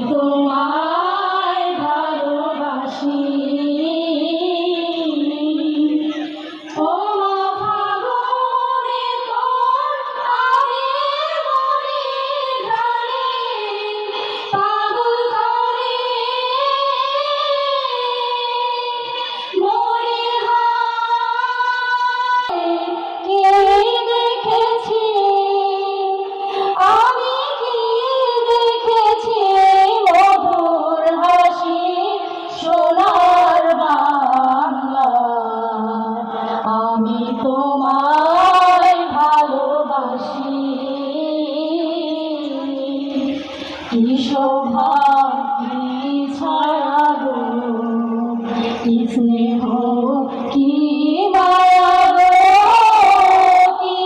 Lord. শোভা ছাড়া গো? কি স্নেহ কি মায়া গো? কি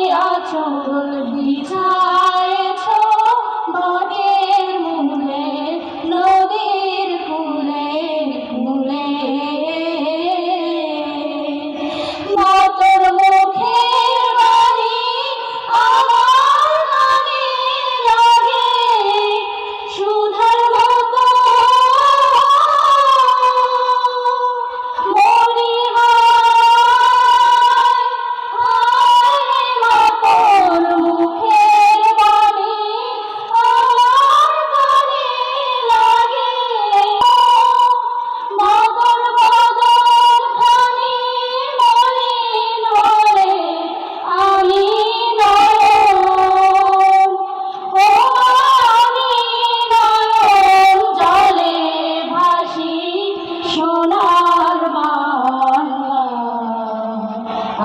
সোনার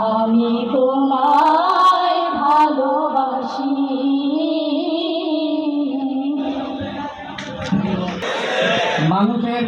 আমি তোমায় ভালোবাসি। মানুষের